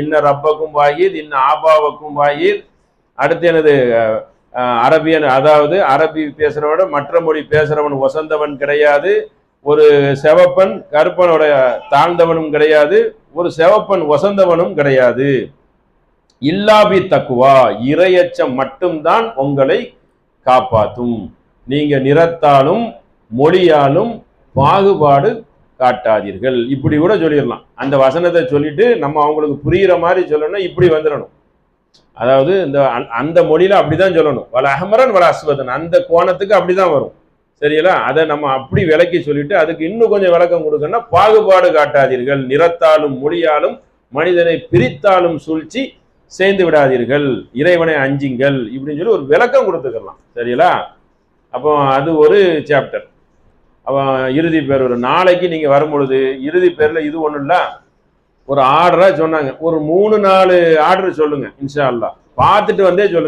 இன்ன ரப்பக்கும் வாயித் இன்ன ஆபாவுக்கும் வாயித் அடுத்து எனது அரபியன் அதாவது அரபி பேசுறவனோட மற்ற மொழி பேசுகிறவன் வசந்தவன் கிடையாது. ஒரு செவப்பன் கருப்பனோட தாழ்ந்தவனும் கிடையாது. ஒரு செவப்பன் வசந்தவனும் கிடையாது. இல்லாபி தக்குவா இரையச்சம் மட்டும்தான் உங்களை காப்பாற்றும் நீங்க நிறத்தாலும் மொழியாலும் பாகுபாடு காட்டாதீர்கள். இப்படி கூட சொல்லிடலாம். அந்த வசனத்தை சொல்லிட்டு நம்ம அவங்களுக்கு புரிகிற மாதிரி சொல்லணும் இப்படி வந்துடணும். அதாவது இந்த அந்த- மொழியில அப்படிதான் சொல்லணும். வல அஹமரன் வல அஸ்வதன். அந்த கோணத்துக்கு அப்படிதான் வரும். சரிங்களா? அதை நம்ம அப்படி விளக்கி சொல்லிட்டு அதுக்கு இன்னும் கொஞ்சம் விளக்கம் கொடுக்கணும்னா பாகுபாடு காட்டாதீர்கள். நிறத்தாலும் மொழியாலும் மனிதனை பிரித்தாலும் சூழ்ச்சி சேர்ந்து விடாதீர்கள். இறைவனை அஞ்சுங்கள். இப்படின்னு சொல்லி ஒரு விளக்கம் கொடுத்துக்கலாம். சரிங்களா? அப்போ அது ஒரு சாப்டர் அவன் இறுதி பேர் வரும். நாளைக்கு நீங்கள் வரும்பொழுது இறுதி பேரில் இது ஒன்றும் இல்லை. ஒரு ஆர்டராக சொன்னாங்க. ஒரு மூணு நாலு ஆர்டர் சொல்லுங்கள் இன்ஷா அல்லாஹ். பார்த்துட்டு வந்தே சொல்லுங்கள்